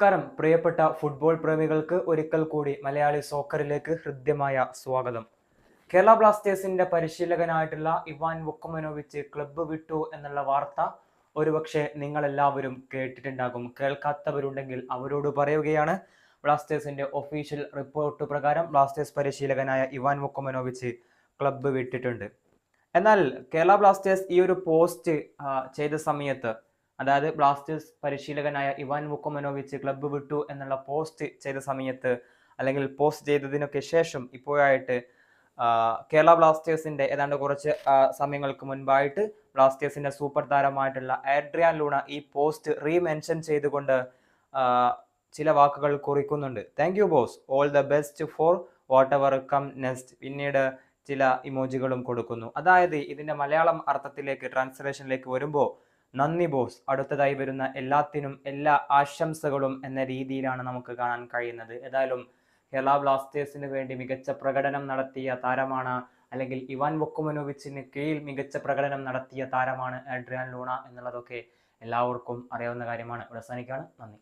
നമസ്കാരം. പ്രിയപ്പെട്ട ഫുട്ബോൾ പ്രേമികൾക്ക് ഒരിക്കൽ കൂടി മലയാളി സോക്കറിലേക്ക് ഹൃദ്യമായ സ്വാഗതം. കേരള ബ്ലാസ്റ്റേഴ്സിന്റെ പരിശീലകനായിട്ടുള്ള ഇവാൻ വുക്കമനോവിച്ച് ക്ലബ്ബ് വിട്ടു എന്നുള്ള വാർത്ത ഒരുപക്ഷെ നിങ്ങളെല്ലാവരും കേട്ടിട്ടുണ്ടാകും. കേൾക്കാത്തവരുണ്ടെങ്കിൽ അവരോട് പറയുകയാണ്. ബ്ലാസ്റ്റേഴ്സിന്റെ ഒഫീഷ്യൽ റിപ്പോർട്ട് പ്രകാരം ബ്ലാസ്റ്റേഴ്സ് പരിശീലകനായ ഇവാൻ വുക്കമനോവിച്ച് ക്ലബ്ബ് വിട്ടിട്ടുണ്ട്. എന്നാൽ കേരള ബ്ലാസ്റ്റേഴ്സ് ഈ ഒരു പോസ്റ്റ് ചെയ്ത സമയത്ത് അതായത് ബ്ലാസ്റ്റേഴ്സ് പരിശീലകനായ ഇവാൻ വുക്കോമനോവിച്ച് ക്ലബ്ബ് വിട്ടു എന്നുള്ള പോസ്റ്റ് ചെയ്ത സമയത്ത് അല്ലെങ്കിൽ പോസ്റ്റ് ചെയ്തതിനൊക്കെ ശേഷം ഇപ്പോഴായിട്ട് കേരള ബ്ലാസ്റ്റേഴ്സിന്റെ ഏതാണ്ട് കുറച്ച് സമയങ്ങൾക്ക് മുൻപായിട്ട് ബ്ലാസ്റ്റേഴ്സിന്റെ സൂപ്പർ താരമായിട്ടുള്ള ആഡ്രിയാൻ ലൂണ ഈ പോസ്റ്റ് റീമെൻഷൻ ചെയ്തുകൊണ്ട് ചില വാക്കുകൾ കുറിക്കുന്നുണ്ട്. Thank you boss all the best for whatever come next പിന്നീട് ചില ഇമോജികളും കൊടുക്കുന്നു. അതായത് ഇതിന്റെ മലയാളം അർത്ഥത്തിലേക്ക് ട്രാൻസ്ലേഷനിലേക്ക് വരുമ്പോൾ നന്ദി ബോസ്. അടുത്തതായി വരുന്ന എല്ലാത്തിനും എല്ലാ ആശംസകളും എന്ന രീതിയിലാണ് നമുക്ക് കാണാൻ കഴിയുന്നത്. ഏതായാലും കേരള ബ്ലാസ്റ്റേഴ്സിന് വേണ്ടി മികച്ച പ്രകടനം നടത്തിയ താരമാണ് അല്ലെങ്കിൽ ഇവാൻ വൊക്കുമനോവിച്ചിന് കീഴിൽ മികച്ച പ്രകടനം നടത്തിയ താരമാണ് ആഡ്രിയാൻ ലൂണ എന്നുള്ളതൊക്കെ എല്ലാവർക്കും അറിയാവുന്ന കാര്യമാണ്. ഇവിടെ അവസാനിക്കുകയാണ്. നന്ദി.